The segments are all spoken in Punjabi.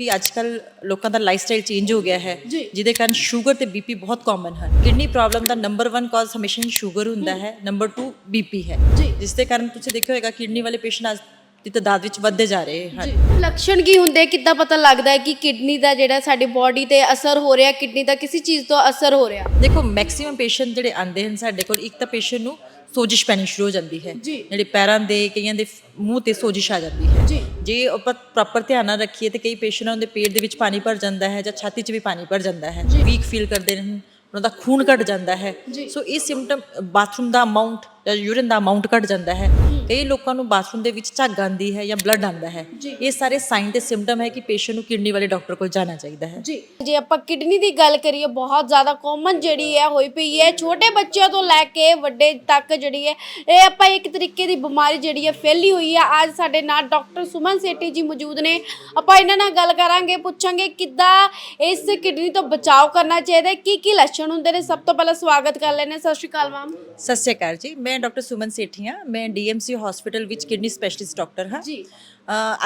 ਕਿ ਅੱਜ ਕੱਲ ਲੋਕਾਂ ਦਾ ਲਾਈਫ ਸਟਾਈਲ ਚੇਂਜ ਹੋ ਗਿਆ ਹੈ। ਜਿਹਦੇ ਕਾਰਨ ਸ਼ੂਗਰ ਤੇ ਬੀਪੀ ਬਹੁਤ ਕਾਮਨ ਹਨ। ਕਿਡਨੀ ਪ੍ਰੋਬਲਮ ਦਾ ਨੰਬਰ 1 ਕਾਜ਼ ਹਮੇਸ਼ਾ ਹੀ ਸ਼ੂਗਰ ਹੁੰਦਾ ਹੈ। ਨੰਬਰ 2 ਬੀਪੀ ਹੈ। ਜਿਸ ਦੇ ਕਾਰਨ ਤੁਸੀਂ ਦੇਖਿਆ ਹੋਵੇਗਾ ਕਿਡਨੀ ਵਾਲੇ ਪੇਸ਼ੈਂਟ ਅੱਜ ਦੀ ਤਾਦਾਦ ਵਿੱਚ ਵੱਧਦੇ ਜਾ ਰਹੇ ਹਨ। ਲੱਛਣ ਕੀ ਹੁੰਦੇ ਕਿੱਦਾਂ ਪਤਾ ਲੱਗਦਾ ਹੈ ਕਿ ਕਿਡਨੀ ਦਾ ਜਿਹੜਾ ਸਾਡੀ ਬਾਡੀ ਤੇ ਅਸਰ ਹੋ ਰਿਹਾ ਕਿਡਨੀ ਦਾ ਕਿਸੇ ਚੀਜ਼ ਤੋਂ ਅਸਰ ਹੋ ਰਿਹਾ? ਦੇਖੋ ਮੈਕਸਿਮਮ ਪੇਸ਼ੈਂਟ ਜਿਹੜੇ ਆਉਂਦੇ ਹਨ ਸਾਡੇ ਕੋਲ ਇੱਕ ਤਾਂ ਪੇਸ਼ੈਂਟ ਨੂੰ ਸੋਜਿਸ਼ ਪੈਣੀ ਸ਼ੁਰੂ ਹੋ ਜਾਂਦੀ ਹੈ ਜੀ। ਜਿਹੜੇ ਪੈਰਾਂ ਦੇ ਕਈਆਂ ਦੇ ਮੂੰਹ ਤੇ ਸੋਜਿਸ਼ ਆ ਜਾਂਦੀ ਹੈ ਜੀ ਜੇ ਆਪਾਂ ਪ੍ਰੋਪਰ ਧਿਆਨ ਨਾਲ ਰੱਖੀਏ ਤੇ ਕਈ ਪੇਸ਼ੈਂਟਾਂ ਦੇ ਪੇਟ ਦੇ ਵਿੱਚ ਪਾਣੀ ਭਰ ਜਾਂਦਾ ਹੈ ਜਾਂ ਛਾਤੀ 'ਚ ਵੀ ਪਾਣੀ ਭਰ ਜਾਂਦਾ ਹੈ ਜੀ। ਵੀਕ ਫੀਲ ਕਰਦੇ ਨੇ ਉਹਨਾਂ ਦਾ ਖੂਨ ਘਟ ਜਾਂਦਾ ਹੈ ਜੀ। ਸੋ ਇਹ ਸਿੰਪਟਮ ਬਾਥਰੂਮ ਦਾ ਅਮਾਉਂਟ ਜਾਂ ਯੂਰਿਨ ਦਾ ਅਮਾਉਂਟ ਘਟ ਜਾਂਦਾ ਹੈ ਕਈ ਲੋਕਾਂ ਨੂੰ ਬਾਥਰੂਮ ਦੇ ਵਿੱਚ ਝੱਗ ਆਉਂਦੀ ਹੈ ਜਾਂ ਬਲੱਡ ਆਉਂਦਾ ਹੈ। ਇਹ ਸਾਰੇ ਸਾਈਨ ਤੇ ਸਿੰਪਟਮ ਹੈ ਕਿ ਪੇਸ਼ੈਂਟ ਨੂੰ ਕਿਡਨੀ ਵਾਲੇ ਡਾਕਟਰ ਕੋਲ ਜਾਣਾ ਚਾਹੀਦਾ ਹੈ। ਜੀ। ਜੇ ਆਪਾਂ ਕਿਡਨੀ ਦੀ ਗੱਲ ਕਰੀਏ ਬਹੁਤ ਜ਼ਿਆਦਾ ਕਾਮਨ ਜਿਹੜੀ ਹੈ ਹੋਈ ਪਈ ਹੈ। ਛੋਟੇ ਬੱਚਿਆਂ ਤੋਂ ਲੈ ਕੇ ਵੱਡੇ ਤੱਕ ਜਿਹੜੀ ਹੈ ਇਹ ਆਪਾਂ ਇੱਕ ਤਰੀਕੇ ਦੀ ਬਿਮਾਰੀ ਜਿਹੜੀ ਹੈ ਫੈਲੀ ਹੋਈ ਹੈ। ਅੱਜ ਸਾਡੇ ਨਾਲ ਡਾਕਟਰ ਸੁਮਨ ਸੇਠੀ ਜੀ ਮੌਜੂਦ ਨੇ। ਆਪਾਂ ਇਹਨਾਂ ਨਾਲ ਗੱਲ ਕਰਾਂਗੇ ਪੁੱਛਾਂਗੇ ਕਿੱਦਾਂ ਇਸ ਕਿਡਨੀ ਤੋਂ ਬਚਾਅ ਕਰਨਾ ਚਾਹੀਦਾ ਹੈ ਕੀ ਕੀ ਲੱਛਣ ਹੁੰਦੇ ਨੇ। ਸਭ ਤੋਂ ਪਹਿਲਾਂ ਸਵਾਗਤ ਕਰ ਲੈਣੇ ਸਤਿ ਸ਼੍ਰੀ ਅਕਾਲ ਮੈਮ ਸਤਿ ਸ਼੍ਰੀ ਅਕਾਲ ਜੀ। ਮੈਂ ਡਾਕਟਰ ਸੁਮਨ ਸੇਠੀ ਹਾਂ। ਮੈਂ ਡੀਐਮਸੀ ਹਸਪੀਟਲ ਵਿੱਚ ਕਿਡਨੀ ਸਪੈਸ਼ਲਿਸਟ ਡਾਕਟਰ ਹਾਂ। ਜੀ।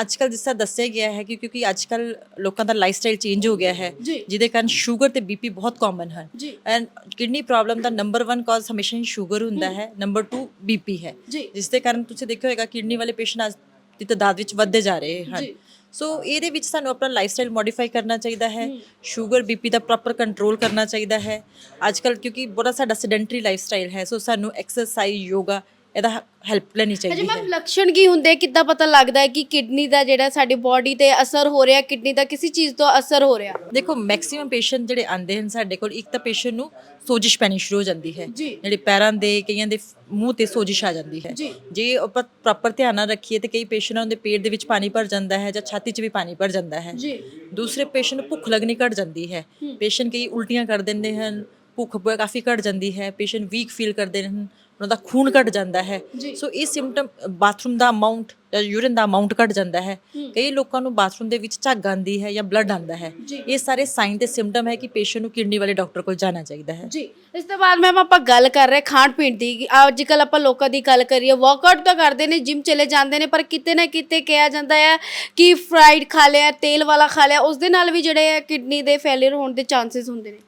ਅੱਜ ਕੱਲ ਜਿਸ ਤਰ੍ਹਾਂ ਦੱਸਿਆ ਗਿਆ ਹੈ ਕਿ ਕਿਉਂਕਿ ਅੱਜ ਕੱਲ ਲੋਕਾਂ ਦਾ ਲਾਈਫ ਸਟਾਈਲ ਚੇਂਜ ਹੋ ਗਿਆ ਹੈ। ਜਿਹਦੇ ਕਾਰਨ ਸ਼ੂਗਰ ਤੇ ਬੀਪੀ ਬਹੁਤ ਕਾਮਨ ਹਨ। ਐਂਡ ਕਿਡਨੀ ਪ੍ਰੋਬਲਮ ਦਾ ਨੰਬਰ 1 ਕਾਜ਼ ਹਮੇਸ਼ਾ ਹੀ ਸ਼ੂਗਰ ਹੁੰਦਾ ਹੈ। ਨੰਬਰ 2 ਬੀਪੀ ਹੈ। ਜਿਸ ਦੇ ਕਾਰਨ ਤੁਸੀਂ ਦੇਖਿਆ ਹੋਵੇਗਾ ਕਿਡਨੀ ਵਾਲੇ ਪੇਸ਼ੈਂਟ ਅੱਜ ਦੀ ਤਾਦਾਦ ਵਿੱਚ ਵੱਧਦੇ ਜਾ ਰਹੇ ਹਨ। ਸੋ ਇਹਦੇ ਵਿੱਚ ਸਾਨੂੰ ਆਪਣਾ ਲਾਈਫ ਸਟਾਈਲ ਮੋਡੀਫਾਈ ਕਰਨਾ ਚਾਹੀਦਾ ਹੈ ਸ਼ੂਗਰ ਬੀਪੀ ਦਾ ਪ੍ਰੋਪਰ ਕੰਟਰੋਲ ਕਰਨਾ ਚਾਹੀਦਾ ਹੈ। ਅੱਜ ਕੱਲ ਕਿਉਂਕਿ ਬੜਾ ਸਾਡਾ ਸੈਡੈਂਟਰੀ ਲਾਈਫ ਸਟਾਈਲ ਹੈ ਸੋ ਸਾਨੂੰ ਐਕਸਰਸਾਈਜ਼ ਯੋਗਾ ਇਹਦਾ ਹੈਲਪ ਲੈਣੀ ਚਾਹੀਦੀ ਹੈ। ਮੈਮ ਲੱਛਣ ਕੀ ਹੁੰਦੇ ਕਿੱਦਾਂ ਪਤਾ ਲੱਗਦਾ ਹੈ ਕਿ ਕਿਡਨੀ ਦਾ ਜਿਹੜਾ ਸਾਡੀ ਬਾਡੀ ਤੇ ਅਸਰ ਹੋ ਰਿਹਾ ਕਿਡਨੀ ਦਾ ਕਿਸੇ ਚੀਜ਼ ਤੋਂ ਅਸਰ ਹੋ ਰਿਹਾ? ਦੇਖੋ ਮੈਕਸਿਮਮ ਪੇਸ਼ੈਂਟ ਜਿਹੜੇ ਆਉਂਦੇ ਹਨ ਸਾਡੇ ਕੋਲ ਇੱਕ ਤਾਂ ਪੇਸ਼ੈਂਟ ਨੂੰ ਸੋਜਿਸ਼ ਪੈਣੀ ਸ਼ੁਰੂ ਹੋ ਜਾਂਦੀ ਹੈ। ਜੀ। ਜਿਹੜੇ ਪੈਰਾਂ ਦੇ ਕਈਆਂ ਦੇ ਮੂੰਹ ਤੇ ਸੋਜਿਸ਼ ਆ ਜਾਂਦੀ ਹੈ। ਜੀ। ਜੇ ਆਪਾਂ ਪ੍ਰੋਪਰ ਧਿਆਨ ਨਾਲ ਰੱਖੀਏ ਤੇ ਕਈ ਪੇਸ਼ੈਂਟਾਂ ਦੇ ਪੇਟ ਦੇ ਵਿੱਚ ਪਾਣੀ ਭਰ ਜਾਂਦਾ ਹੈ ਜਾਂ ਛਾਤੀ 'ਚ ਵੀ ਪਾਣੀ ਭਰ ਜਾਂਦਾ ਹੈ। ਜੀ। ਦੂਸਰੇ ਪੇਸ਼ੈਂਟ ਨੂੰ ਭੁੱਖ ਲੱਗਣੀ ਘਟ ਜਾਂਦੀ ਹੈ। ਪੇਸ਼ੈਂਟ ਕਈ ਉਲਟੀਆਂ ਕਰ ਦਿੰਦੇ ਹਨ ਭੁੱਖ ਕਾਫੀ ਘਟ ਜਾਂਦੀ ਹੈ ਪੇਸ਼ੈਂਟ ਵੀਕ ਫੀਲ ਕਰਦੇ ਹਨ ਉਹਨਾਂ ਦਾ ਖੂਨ ਘਟ ਜਾਂਦਾ ਹੈ। ਸੋ ਇਹ ਸਿੰਪਟਮ ਬਾਥਰੂਮ ਦਾ ਅਮਾਉਂਟ ਜਾਂ ਯੂਰਿਨ ਦਾ ਅਮਾਉਂਟ ਘਟ ਜਾਂਦਾ ਹੈ। ਕਈ ਲੋਕਾਂ ਨੂੰ ਬਾਥਰੂਮ ਦੇ ਵਿੱਚ ਝੱਗ ਆਉਂਦੀ ਹੈ ਜਾਂ ਬਲੱਡ ਆਉਂਦਾ ਹੈ। ਇਹ ਸਾਰੇ ਸਾਈਨ ਤੇ ਸਿੰਪਟਮ ਹੈ ਕਿ ਪੇਸ਼ੈਂਟ ਨੂੰ ਕਿਡਨੀ ਵਾਲੇ ਡਾਕਟਰ ਕੋਲ ਜਾਣਾ ਚਾਹੀਦਾ ਹੈ। ਜੀ। ਇਸ ਤੋਂ ਬਾਅਦ ਮੈਮ ਆਪਾਂ ਗੱਲ ਕਰ ਰਹੇ ਖਾਣ ਪੀਣ ਦੀ। ਅੱਜ ਕੱਲ ਆਪਾਂ ਲੋਕਾਂ ਦੀ ਗੱਲ ਕਰੀਏ ਵਰਕਆਊਟ ਤਾਂ ਕਰਦੇ ਨੇ ਜਿਮ ਚਲੇ ਜਾਂਦੇ ਨੇ ਪਰ ਕਿਤੇ ਨਾ ਕਿਤੇ ਕਿਹਾ ਜਾਂਦਾ ਹੈ ਕਿ ਫਰਾਈਡ ਖਾ ਲਿਆ ਤੇਲ ਵਾਲਾ ਖਾ ਲਿਆ ਉਸ ਦੇ ਨਾਲ ਵੀ ਜਿਹੜੇ ਕਿਡਨੀ ਦੇ ਫੇਲਿਅਰ ਹੋਣ ਦੇ ਚਾਂਸਸ ਹੁੰਦੇ ਨੇ।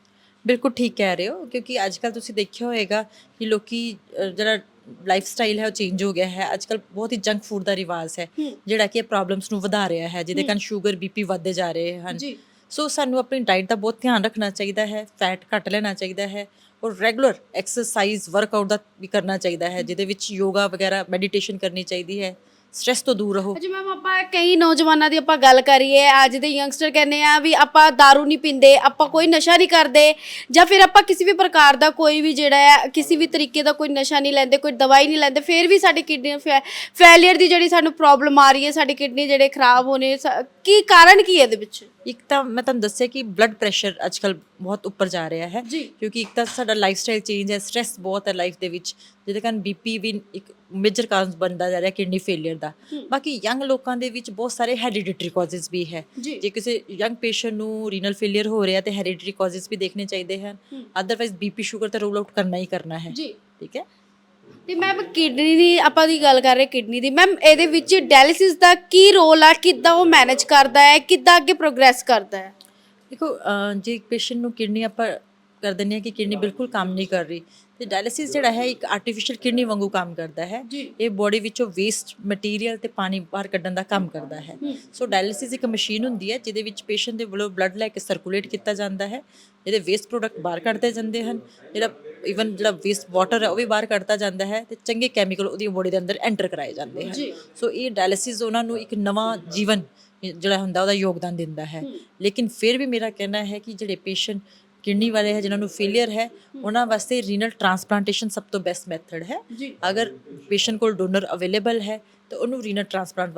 ਬਿਲਕੁਲ ਠੀਕ ਕਹਿ ਰਹੇ ਹੋ ਕਿਉਂਕਿ ਅੱਜ ਕੱਲ ਤੁਸੀਂ ਦੇਖਿਆ ਹੋਵੇਗਾ ਕਿ ਲੋਕੀ ਜਿਹੜਾ ਲਾਈਫ ਸਟਾਈਲ ਹੈ ਉਹ ਚੇਂਜ ਹੋ ਗਿਆ ਹੈ। ਅੱਜ ਕੱਲ ਬਹੁਤ ਹੀ ਜੰਕ ਫੂਡ ਦਾ ਰਿਵਾਜ ਹੈ ਜਿਹੜਾ ਕਿ ਇਹ ਪ੍ਰੋਬਲਮਸ ਨੂੰ ਵਧਾ ਰਿਹਾ ਹੈ ਜਿਹਦੇ ਕਾਰਨ ਸ਼ੂਗਰ ਬੀਪੀ ਵੱਧਦੇ ਜਾ ਰਹੇ ਹਨ। ਜੀ। ਸੋ ਸਾਨੂੰ ਆਪਣੀ ਡਾਈਟ ਦਾ ਬਹੁਤ ਧਿਆਨ ਰੱਖਣਾ ਚਾਹੀਦਾ ਹੈ ਫੈਟ ਘੱਟ ਲੈਣਾ ਚਾਹੀਦਾ ਹੈ ਔਰ ਰੈਗੂਲਰ ਐਕਸਰਸਾਈਜ਼ ਵਰਕਆਊਟ ਦਾ ਵੀ ਕਰਨਾ ਚਾਹੀਦਾ ਹੈ ਜਿਹਦੇ ਵਿੱਚ ਯੋਗਾ ਵਗੈਰਾ ਮੈਡੀਟੇਸ਼ਨ ਕਰਨੀ ਚਾਹੀਦੀ ਹੈ। ਸਟ੍ਰੈਸ ਤੋਂ ਦੂਰ ਰਹੋ। ਅੱਜ ਮੈਮ ਆਪਾਂ ਕਈ ਨੌਜਵਾਨਾਂ ਦੀ ਆਪਾਂ ਗੱਲ ਕਰੀਏ, ਅੱਜ ਦੇ ਯੰਗਸਟਰ ਕਹਿੰਦੇ ਆ ਵੀ ਆਪਾਂ दारू ਨਹੀਂ ਪੀਂਦੇ, ਆਪਾਂ ਕੋਈ ਨਸ਼ਾ ਨਹੀਂ ਕਰਦੇ ਜਾਂ ਫਿਰ ਆਪਾਂ ਕਿਸੇ ਵੀ ਪ੍ਰਕਾਰ ਦਾ ਕੋਈ ਵੀ ਜਿਹੜਾ ਹੈ ਕਿਸੇ ਵੀ ਤਰੀਕੇ ਦਾ ਕੋਈ ਨਸ਼ਾ ਨਹੀਂ ਲੈਂਦੇ, ਕੋਈ ਦਵਾਈ ਨਹੀਂ ਲੈਂਦੇ, ਫਿਰ ਵੀ ਸਾਡੀ ਕਿਡਨੀ ਫੇਲਿਅਰ ਦੀ ਜਿਹੜੀ ਸਾਨੂੰ ਪ੍ਰੋਬਲਮ ਆ ਰਹੀ ਹੈ, ਸਾਡੀ ਕਿਡਨੀ ਜਿਹੜੇ ਖਰਾਬ ਹੋਣੇ, ਸ- ਕੀ ਕਾਰਨ ਕੀ ਹੈ ਇਹਦੇ ਵਿੱਚ? ਇੱਕ ਤਾਂ ਮੈਂ ਤੁਹਾਨੂੰ ਦੱਸਿਆ ਕਿ ਬਲੱਡ ਪ੍ਰੈਸ਼ਰ ਅੱਜਕੱਲ ਬਹੁਤ ਉੱਪਰ ਜਾ ਰਿਹਾ ਹੈ। ਕਿਉਂਕਿ ਇੱਕ ਤਾਂ ਸਾਡਾ ਲਾਈਫ ਸਟਾਈਲ ਚੇਂਜ ਹੈ ਸਟ੍ਰੈਸ ਬਹੁਤ ਹੈ ਲਾਈਫ ਦੇ ਵਿੱਚ ਜਿਹਦੇ ਕਾਰਨ ਬੀਪੀ ਵੀ ਇੱਕ ਮੇਜਰ ਕਾਰਨ ਬਣਦਾ ਜਾ ਰਿਹਾ ਕਿਡਨੀ ਫੇਲਿਅਰ ਦਾ ਬਾਕੀ ਯੰਗ ਲੋਕਾਂ ਦੇ ਵਿੱਚ ਬਹੁਤ ਸਾਰੇ ਹੈਰੀਡਿਟਰੀ ਕਾਜ਼ਸ ਵੀ ਹੈ ਜੀ। ਕਿਸੇ ਯੰਗ ਪੇਸ਼ੈਂਟ ਨੂੰ ਰੀਨਲ ਫੇਲਿਅਰ ਹੋ ਰਿਹਾ ਤੇ ਹੈਰੀਡਿਟਰੀ ਕਾਜ਼ਸ ਵੀ ਦੇਖਣੇ ਚਾਹੀਦੇ ਹਨ ਅਦਰਵਾਈਜ਼ ਬੀਪੀ ਸ਼ੂਗਰ ਤਾਂ ਰੂਲ ਆਊਟ ਕਰਨਾ ਹੀ ਕਰਨਾ ਹੈ ਜੀ ਠੀਕ ਹੈ ਤੇ ਮੈਮ ਕਿਡਨੀ ਦੀ ਆਪਾਂ ਦੀ ਗੱਲ ਕਰ ਰਹੇ ਕਿਡਨੀ ਦੀ। ਮੈਮ ਇਹਦੇ ਵਿੱਚ ਡਾਇਲਿਸਿਸ ਦਾ ਕੀ ਰੋਲ ਆ? ਕਿੱਦਾਂ ਉਹ ਮੈਨੇਜ ਕਰਦਾ ਹੈ? ਕਿੱਦਾਂ ਅੱਗੇ ਪ੍ਰੋਗਰੈਸ ਕਰਦਾ ਹੈ? ਦੇਖੋ ਅਹ ਜੇ ਇੱਕ ਪੇਸ਼ੈਂਟ ਨੂੰ ਕਿਡਨੀ ਆਪਾਂ ਕਰ ਦਿੰਦੇ ਹਾਂ ਕਿ ਕਿਡਨੀ ਬਿਲਕੁਲ ਕੰਮ ਨਹੀਂ ਕਰ ਰਹੀ ਤੇ ਡਾਇਲਿਸਿਸ ਜਿਹੜਾ ਹੈ ਇੱਕ ਆਰਟੀਫੀਸ਼ੀਅਲ ਕਿਡਨੀ ਵਾਂਗੂ ਕੰਮ ਕਰਦਾ ਹੈ। ਜੀ। ਇਹ ਬੋਡੀ ਵਿੱਚੋਂ ਵੇਸਟ ਮਟੀਰੀਅਲ ਤੇ ਪਾਣੀ ਬਾਹਰ ਕੱਢਣ ਦਾ ਕੰਮ ਕਰਦਾ ਹੈ। ਸੋ ਡਾਇਲਿਸਿਸ ਇੱਕ ਮਸ਼ੀਨ ਹੁੰਦੀ ਹੈ ਜਿਹਦੇ ਵਿੱਚ ਪੇਸ਼ੈਂਟ ਦੇ ਵੱਲੋਂ ਬਲੱਡ ਲੈ ਕੇ ਸਰਕੂਲੇਟ ਕੀਤਾ ਜਾਂਦਾ ਹੈ। ਜਿਹਦੇ ਵੇਸਟ ਪ੍ਰੋਡਕਟ ਬਾਹਰ ਕੱਢਦੇ ਜਾਂਦੇ ਹਨ। ਜਿਹੜਾ ਇਵਨ ਜਿਹੜਾ ਵੇਸਟ ਵਾਟਰ ਹੈ ਉਹ ਵੀ ਬਾਹਰ ਕੱਢਤਾ ਜਾਂਦਾ ਹੈ ਤੇ ਚੰਗੇ ਕੈਮੀਕਲ ਉਹਦੀ ਬੋਡੀ ਦੇ ਅੰਦਰ ਐਂਟਰ ਕਰਾਏ ਜਾਂਦੇ ਹਨ। ਸੋ ਇਹ ਡਾਇਲਿਸਿਸ ਉਹਨਾਂ ਨੂੰ ਇੱਕ ਨਵਾਂ ਜੀਵਨ ਜਿਹੜਾ ਹੁੰਦਾ ਉਹਦਾ ਯੋਗਦਾਨ ਦਿੰਦਾ ਹੈ। ਲੇਕਿਨ ਫਿਰ ਵੀ ਮੇਰਾ ਕਹਿਣਾ ਹੈ ਕਿ ਜਿਹੜੇ ਪੇਸ਼ੈਂਟ ਕਿਡਨੀ ਵਾਲੇ ਹੈ ਜਿਨ੍ਹਾਂ ਨੂੰ ਫੇਲਿਅਰ ਹੈ ਉਹਨਾਂ ਵਾਸਤੇ ਰੀਨਲ ਟ੍ਰਾਂਸਪਲਾਂਟੇਸ਼ਨ ਸਭ ਤੋਂ ਬੈਸਟ ਮੈਥਡ ਹੈ। ਅਗਰ ਪੇਸ਼ੈਂਟ ਕੋਲ ਡੋਨਰ ਅਵੇਲੇਬਲ ਹੈ ਤਾਂ ਉਹਨੂੰ ਰੀਨਲ ਟ੍ਰਾਂਸਪਲਾਂਟ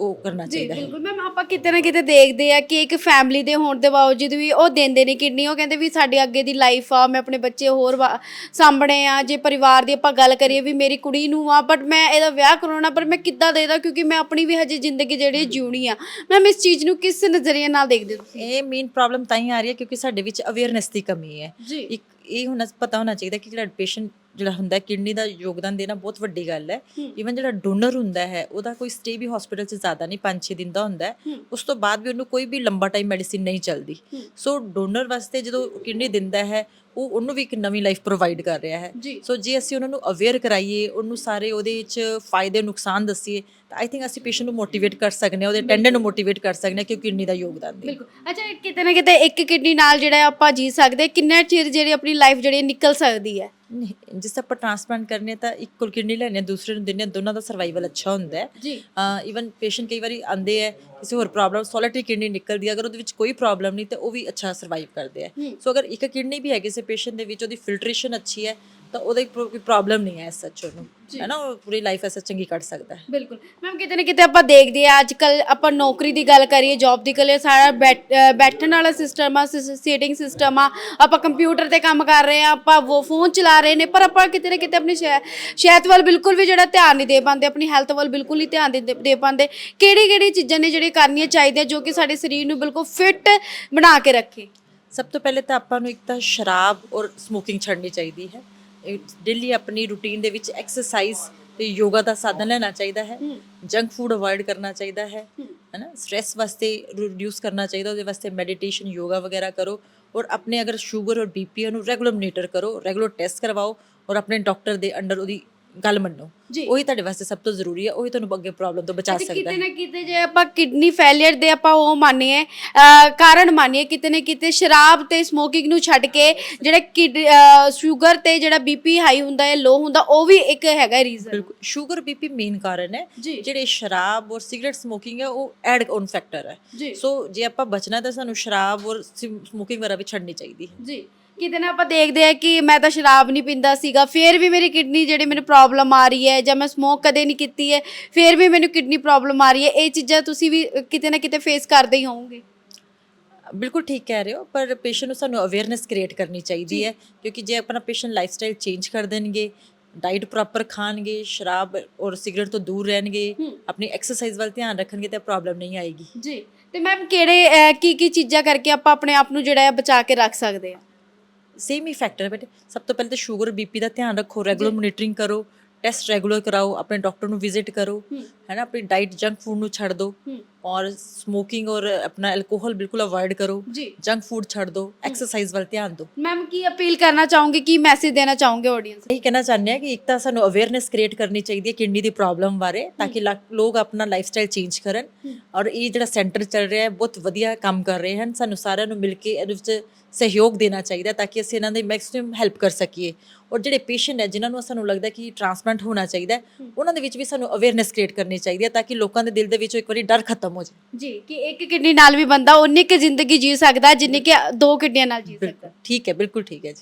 ਉਹ ਕਰਨਾ ਜੀ ਚਾਹੀਦਾ ਹੈ। ਬਿਲਕੁਲ। ਮੈਮ ਆਪਾਂ ਕਿਤੇ ਨਾ ਕਿਤੇ ਦੇਖਦੇ ਆ ਕਿ ਇੱਕ ਫੈਮਿਲੀ ਦੇ ਹੋਣ ਦੇ ਬਾਵਜੂਦ ਵੀ ਉਹ ਦਿੰਦੇ ਨਹੀਂ ਕਿਡਨੀ। ਉਹ ਕਹਿੰਦੇ ਵੀ ਸਾਡੇ ਅੱਗੇ ਦੀ ਲਾਈਫ ਆ ਮੈਂ ਆਪਣੇ ਬੱਚੇ ਹੋਰ ਵਾ- ਸਾਂਭਣੇ ਆ। ਜੇ ਪਰਿਵਾਰ ਦੀ ਆਪਾਂ ਗੱਲ ਕਰੀਏ ਵੀ ਮੇਰੀ ਕੁੜੀ ਨੂੰ ਆ ਬਟ ਮੈਂ ਇਹਦਾ ਵਿਆਹ ਕਰਾਉਣਾ ਪਰ ਮੈਂ ਕਿੱਦਾਂ ਦੇਦਾ ਕਿਉਂਕਿ ਮੈਂ ਆਪਣੀ ਵੀ ਹਜੇ ਜ਼ਿੰਦਗੀ ਜਿਹੜੀ ਜਿਉਣੀ ਆ। ਮੈਮ ਇਸ ਚੀਜ਼ ਨੂੰ ਕਿਸ ਨਜ਼ਰੀਏ ਨਾਲ ਦੇਖਦੇ ਹੋ ਤੁਸੀਂ? ਇਹ ਮੇਨ ਪ੍ਰੋਬਲਮ ਤਾਂ ਹੀ ਆ ਰਹੀ ਹੈ ਕਿਉਂਕਿ ਸਾਡੇ ਵਿੱਚ ਅਵੇਅਰਨੈਸ ਦੀ ਕਮੀ ਹੈ। ਜੀ। ਇੱਕ ਇਹ ਹੋਣਾ ਪਤਾ ਹੋਣਾ ਚਾਹੀਦਾ ਕਿ ਜਿਹੜਾ ਪੇਸ਼ੈਂਟ ਜਿਹੜਾ ਹੁੰਦਾ ਕਿਡਨੀ ਦਾ ਯੋਗਦਾਨ ਦੇਣਾ ਬਹੁਤ ਵੱਡੀ ਗੱਲ ਹੈ। ਈਵਨ ਜਿਹੜਾ ਡੋਨਰ ਹੁੰਦਾ ਹੈ ਉਹਦਾ ਕੋਈ ਸਟੇ ਵੀ ਹਸਪੀਟਲ 'ਚ ਜ਼ਿਆਦਾ ਨਹੀਂ 5-6 ਦਿਨ ਦਾ ਹੁੰਦਾ ਉਸ ਤੋਂ ਬਾਅਦ ਵੀ ਉਹਨੂੰ ਕੋਈ ਵੀ ਲੰਬਾ ਟਾਈਮ ਮੈਡੀਸਿਨ ਨਹੀਂ ਚੱਲਦੀ। ਸੋ ਡੋਨਰ ਵਾਸਤੇ ਜਦੋਂ ਕਿਡਨੀ ਦਿੰਦਾ ਹੈ ਉਹ ਉਹਨੂੰ ਵੀ ਇੱਕ ਨਵੀਂ ਲਾਈਫ ਪ੍ਰੋਵਾਈਡ ਕਰ ਰਿਹਾ ਹੈ। ਸੋ ਜੇ ਅਸੀਂ ਉਹਨਾਂ ਨੂੰ ਅਵੇਅਰ ਕਰਾਈਏ ਉਹਨੂੰ ਸਾਰੇ ਉਹਦੇ ਵਿੱਚ ਫਾਇਦੇ ਨੁਕਸਾਨ ਦੱਸੀਏ ਤਾਂ ਆਈ ਥਿੰਕ ਅਸੀਂ ਪੇਸ਼ੈਂਟ ਨੂੰ ਮੋਟੀਵੇਟ ਕਰ ਸਕਦੇ ਹਾਂ ਉਹਦੇ ਅਟੈਂਡੈਂਟ ਨੂੰ ਮੋਟੀਵੇਟ ਕਰ ਸਕਦੇ ਹਾਂ ਕਿ ਕਿਡਨੀ ਦਾ ਯੋਗਦਾਨ ਦੇ। ਬਿਲਕੁਲ। ਅੱਛਾ ਕਿਤੇ ਨਾ ਕਿਤੇ ਇੱਕ ਕਿਡਨੀ ਨਾਲ ਜਿਹੜਾ ਆਪਾਂ ਜੀ ਸਕਦੇ ਕਿੰਨਾ ਚਿਰ ਜਿਹੜੀ ਆਪਣੀ ਲਾਈਫ ਜਿਹੜੀ ਨਿਕਲ ਸਕਦੀ ਹੈ? ਨਹੀਂ, ਜਿਸ ਤਰ੍ਹਾਂ ਆਪਾਂ ਟ੍ਰਾਂਸਪਲਾਂਟ ਕਰਨੇ ਤਾਂ ਇੱਕ ਕੋਲ ਕਿਡਨੀ ਲੈਣੇ ਆ, ਦੂਸਰੇ ਨੂੰ ਦਿੰਨੇ ਆ, ਦੋਨਾਂ ਦਾ ਸਰਵਾਈਵਲ ਅੱਛਾ ਹੁੰਦਾ ਹੈ। ਜੀ। ਈਵਨ ਪੇਸ਼ੈਂਟ ਕਈ ਵਾਰੀ ਆਂਦੇ ਹੈ ਕਿਸੇ ਹੋਰ ਪ੍ਰੋਬਲਮ ਸੋਲਿਟਰੀ ਕਿਡਨੀ ਨਿਕਲਦੀ ਹੈ ਅਗਰ ਉਹਦੇ ਵਿੱਚ ਕੋਈ ਪ੍ਰੋਬਲਮ ਨਹੀਂ ਤਾਂ ਉਹ ਵੀ ਅੱਛਾ ਸਰਵਾਈਵ ਕਰਦੇ ਆ। ਸੋ ਅਗਰ ਇੱਕ ਕਿਡਨੀ ਵੀ ਹੈ ਕਿਸੇ ਪੇਸ਼ੈਂਟ ਦੇ ਵਿੱਚ ਉਹਦੀ ਫਿਲਟਰੇਸ਼ਨ ਅੱਛੀ ਹੈ ਤਾਂ ਉਹਦਾ ਕੋਈ ਪ੍ਰੋਬਲਮ ਨਹੀਂ ਹੈ ਸੱਚ ਉਹਨੂੰ। ਹੈ ਨਾ? ਉਹ ਪੂਰੀ ਲਾਈਫ ਐਸਾ ਚੰਗੀ ਕੱਢ ਸਕਦਾ ਹੈ। ਬਿਲਕੁਲ। ਮੈਮ ਕਿਤੇ ਨਾ ਕਿਤੇ ਆਪਾਂ ਦੇਖਦੇ ਆ ਅੱਜ ਕੱਲ ਆਪਾਂ ਨੌਕਰੀ ਦੀ ਗੱਲ ਕਰੀਏ ਜੌਬ ਦੀ ਗੱਲ ਸਾਰਾ ਬੈਠਣ ਵਾਲਾ ਸਿਸਟਮ ਆ ਸੀਟਿੰਗ ਸਿਸਟਮ ਆ। ਆਪਾਂ ਕੰਪਿਊਟਰ ਤੇ ਕੰਮ ਕਰ ਰਹੇ ਆ ਆਪਾਂ ਉਹ ਫੋਨ ਚਲਾ ਰਹੇ ਨੇ ਪਰ ਆਪਾਂ ਕਿਤੇ ਨਾ ਕਿਤੇ ਆਪਣੀ ਸਿਹ- ਸਿਹਤ ਵੱਲ ਬਿਲਕੁਲ ਵੀ ਜਿਹੜਾ ਧਿਆਨ ਨਹੀਂ ਦੇ ਪਾਉਂਦੇ ਆਪਣੀ ਹੈਲਥ ਵੱਲ ਬਿਲਕੁਲ ਹੀ ਧਿਆਨ ਦੇ ਦੇ ਪਾਉਂਦੇ। ਕਿਹੜੀ ਕਿਹੜੀ ਚੀਜ਼ਾਂ ਨੇ ਜਿਹੜੀਆਂ ਕਰਨੀਆਂ ਚਾਹੀਦੀਆਂ ਜੋ ਕਿ ਸਾਡੇ ਸਰੀਰ ਨੂੰ ਬਿਲਕੁਲ ਫਿੱਟ ਬਣਾ ਕੇ ਰੱਖੇ? ਸਭ ਤੋਂ ਪਹਿਲੇ ਤਾਂ ਆਪਾਂ ਨੂੰ ਇੱਕ ਤਾਂ ਸ਼ਰਾਬ ਔਰ ਸਮੋਕਿੰਗ ਛੱਡਣੀ ਚਾਹੀਦੀ ਹੈ। ਡੇਲੀ ਆਪਣੀ ਰੂਟੀਨ ਦੇ ਵਿੱਚ ਐਕਸਰਸਾਈਜ਼ ਤੇ ਯੋਗਾ ਦਾ ਸਾਧਨ ਲੈਣਾ ਚਾਹੀਦਾ ਹੈ। ਜੰਕ ਫੂਡ ਅਵੋਇਡ ਕਰਨਾ ਚਾਹੀਦਾ ਹੈ। ਹੈਨਾ? ਸਟ੍ਰੈਸ ਵਾਸਤੇ ਰਿਡਿਊਸ ਕਰਨਾ ਚਾਹੀਦਾ ਉਹਦੇ ਵਾਸਤੇ ਮੈਡੀਟੇਸ਼ਨ ਯੋਗਾ ਵਗੈਰਾ ਕਰੋ। ਔਰ ਆਪਣੇ ਅਗਰ ਸ਼ੂਗਰ ਔਰ ਬੀਪੀ ਨੂੰ ਰੈਗੂਲਰ ਮੋਨੀਟਰ ਕਰੋ ਰੈਗੂਲਰ ਟੈਸਟ ਕਰਵਾਓ। ਔਰ ਆਪਣੇ ਡਾਕਟਰ ਦੇ ਅੰਡਰ ਉਹਦੀ ਗੱਲ ਮੰਨੋ। ਜੀ। ਉਹੀ ਤੁਹਾਡੇ ਵਾਸਤੇ ਸਭ ਤੋਂ ਜ਼ਰੂਰੀ ਹੈ ਉਹੀ ਤੁਹਾਨੂੰ ਅੱਗੇ ਪ੍ਰੋਬਲਮ ਤੋਂ ਬਚਾ ਤੇ ਸਕਦਾ ਕਿਤੇ ਹੈ। ਨਾ ਕਿਤੇ ਜੇ ਆਪਾਂ ਕਿਡਨੀ ਫੇਲਿਅਰ ਦੇ ਆਪਾਂ ਉਹ ਮੰਨੀਏ ਅਹ ਕਾਰਨ ਮੰਨੀਏ ਕਿਤੇ ਨਾ ਕਿਤੇ ਸ਼ਰਾਬ ਤੇ ਸਮੋਕਿੰਗ ਨੂੰ ਛੱਡ ਕੇ ਜਿਹੜਾ ਸ਼ੂਗਰ ਤੇ ਜਿਹੜਾ ਬੀਪੀ ਹਾਈ ਹੁੰਦਾ ਹੈ ਲੋ ਹੁੰਦਾ ਉਹ ਵੀ ਇੱਕ ਹੈਗਾ ਰੀਜ਼ਨ ਬਿਲਕੁਲ ਸ਼ੂਗਰ ਬੀਪੀ ਮੇਨ ਕਾਰਨ ਹੈ। ਜੀ। ਜਿਹੜੇ ਸ਼ਰਾਬ ਔਰ ਸਿਗਰਟ ਸਮੋਕਿੰਗ ਹੈ ਉਹ ਐਡ ਔਨ ਫੈਕਟਰ ਹੈ। ਜੀ। ਸੋ ਜੇ ਆਪਾਂ ਬਚਣਾ ਤਾਂ ਸਾਨੂੰ ਸ਼ਰਾਬ ਔਰ ਸਮੋਕਿੰਗ ਵਗੈਰਾ ਵੀ ਛੱਡਣੀ ਚਾਹੀਦੀ ਹੈ। ਜੀ। ਕਿਤੇ ਨਾ ਆਪਾਂ ਦੇਖਦੇ ਆ ਕਿ ਮੈਂ ਤਾਂ ਸ਼ਰਾਬ ਨਹੀਂ ਪੀਂਦਾ ਸੀਗਾ ਫਿਰ ਵੀ ਮੇਰੀ ਕਿਡਨੀ ਜਿਹੜੀ ਮੈਨੂੰ ਪ੍ਰੋਬਲਮ ਆ ਰਹੀ ਹੈ ਜਾਂ ਮੈਂ ਸਮੋਕ ਕਦੇ ਨਹੀਂ ਕੀਤੀ ਹੈ ਫਿਰ ਵੀ ਮੈਨੂੰ ਕਿਡਨੀ ਪ੍ਰੋਬਲਮ ਆ ਰਹੀ ਹੈ ਇਹ ਚੀਜ਼ਾਂ ਤੁਸੀਂ ਵੀ ਕਿਤੇ ਨਾ ਕਿਤੇ ਫੇਸ ਕਰਦੇ ਹੀ ਹੋਵੋਗੇ। ਬਿਲਕੁਲ ਠੀਕ ਕਹਿ ਰਹੇ ਹੋ ਪਰ ਪੇਸ਼ੈਂਟ ਨੂੰ ਸਾਨੂੰ ਅਵੇਅਰਨੈਸ ਕ੍ਰੀਏਟ ਕਰਨੀ ਚਾਹੀਦੀ ਹੈ ਕਿਉਂਕਿ ਜੇ ਆਪਣਾ ਪੇਸ਼ੈਂਟ ਲਾਈਫਸਟਾਈਲ ਚੇਂਜ ਕਰ ਦੇਣਗੇ ਡਾਈਟ ਪ੍ਰੋਪਰ ਖਾਣਗੇ ਸ਼ਰਾਬ ਔਰ ਸਿਗਰਟ ਤੋਂ ਦੂਰ ਰਹਿਣਗੇ ਆਪਣੀ ਐਕਸਰਸਾਈਜ਼ ਵੱਲ ਧਿਆਨ ਰੱਖਣਗੇ ਤਾਂ ਪ੍ਰੋਬਲਮ ਨਹੀਂ ਆਏਗੀ। ਜੀ। ਤੇ ਮੈਮ ਕਿਹੜੇ ਕੀ ਕੀ ਚੀਜ਼ਾਂ ਕਰਕੇ ਆਪਾਂ ਆਪਣੇ ਆਪ ਨੂੰ ਜਿਹੜਾ ਹੈ ਬਚਾ ਕੇ ਰੱਖ ਸਕਦੇ ਆ ਸੇਮ ਹੀ ਫੈਕਟਰ ਹੈ ਬੇਟੇ। ਸਭ ਤੋਂ ਪਹਿਲੇ ਤਾਂ ਸ਼ੂਗਰ ਬੀਪੀ ਦਾ ਧਿਆਨ ਰੱਖੋ ਰੈਗੂਲਰ ਮੋਨੀਟਰਿੰਗ ਕਰੋ ਟੈਸਟ ਰੈਗੂਲਰ ਕਰਾਓ ਆਪਣੇ ਡਾਕਟਰ ਨੂੰ ਵਿਜ਼ਿਟ ਕਰੋ ਹੈ। ਨਾ ਆਪਣੀ ਡਾਈਟ ਜੰਕ ਫੂਡ ਨੂੰ ਛੱਡ ਦਿਓ ਔਰ ਸਮੋਕਿੰਗ ਔਰ ਆਪਣਾ ਐਲਕੋਹਲ ਬਿਲਕੁਲ ਅਵੋਇਡ ਕਰੋ। ਜੀ। ਜੰਕ ਫੂਡ ਛੱਡ ਦਿਓ ਐਕਸਰਸਾਈਜ਼ ਵੱਲ ਧਿਆਨ ਦਿਓ ਮੈਮ ਕੀ ਅਪੀਲ ਕਰਨਾ ਚਾਹੋਗੇ? ਕੀ ਮੈਸੇਜ ਦੇਣਾ ਚਾਹੋਗੇ ਆਡੀਅנס ਇਹ ਕਹਿਣਾ ਚਾਹੁੰਦੇ ਆ ਕਿ ਇੱਕ ਤਾਂ ਸਾਨੂੰ ਅਵੇਅਰਨੈਸ ਕ੍ਰੀਏਟ ਕਰਨੀ ਚਾਹੀਦੀ ਹੈ ਕਿਡਨੀ ਦੀ ਪ੍ਰੋਬਲਮ ਬਾਰੇ ਤਾਂ ਕਿ ਲੋਕ ਆਪਣਾ ਲਾਈਫਸਟਾਈਲ ਚੇਂਜ ਕਰਨ। ਔਰ ਇਹ ਜਿਹੜਾ ਸੈਂਟਰ ਚੱਲ ਰਿਹਾ ਹੈ ਬਹੁਤ ਵਧੀਆ ਕੰਮ ਕਰ ਰਹੇ ਹਨ। ਸਾਨੂੰ ਸਾਰਿਆਂ ਨੂੰ ਮਿਲ ਕੇ ਇਹਦੇ ਵਿੱਚ ਸਹਿਯੋਗ ਦੇਣਾ ਚਾਹੀਦਾ ਤਾਂ ਕਿ ਅਸੀਂ ਇਹਨਾਂ ਦੀ ਮੈਕਸਿਮਮ ਹੈਲਪ ਕਰ ਸਕੀਏ। ਔਰ ਜਿਹੜੇ ਪੇਸ਼ੈਂਟ ਹੈ ਜਿਨ੍ਹਾਂ ਨੂੰ ਸਾਨੂੰ ਲੱਗਦਾ ਕਿ ਟ੍ਰਾਂਸਪਲਾਂਟ ਹੋਣਾ ਚਾਹੀਦਾ ਉਹਨਾਂ ਦੇ ਵਿੱਚ ਵੀ ਸਾਨੂੰ ਅਵੇਅਰਨੈਸ ਕ੍ਰੀਏਟ ਕਰਨੀ ਚਾਹੀਦੀ ਹੈ ਤਾਂ ਕਿ ਲੋਕਾਂ ਦੇ ਦਿਲ ਦੇ ਵਿੱਚੋਂ ਇੱਕ ਵਾਰੀ ਡਰ ਖਤਮ ਹੋ ਜਾਏ ਜੀ ਕਿ ਇੱਕ ਕਿਡਨੀ ਨਾਲ ਵੀ ਬੰਦਾ ਉਨੀ ਕੁ ਜ਼ਿੰਦਗੀ ਜੀ ਸਕਦਾ ਜਿੰਨੀ ਕਿ ਦੋ ਕਿਡਨੀਆਂ ਨਾਲ ਜੀ ਸਕਦਾ। ਠੀਕ ਹੈ ਬਿਲਕੁਲ ਠੀਕ ਹੈ ਜੀ।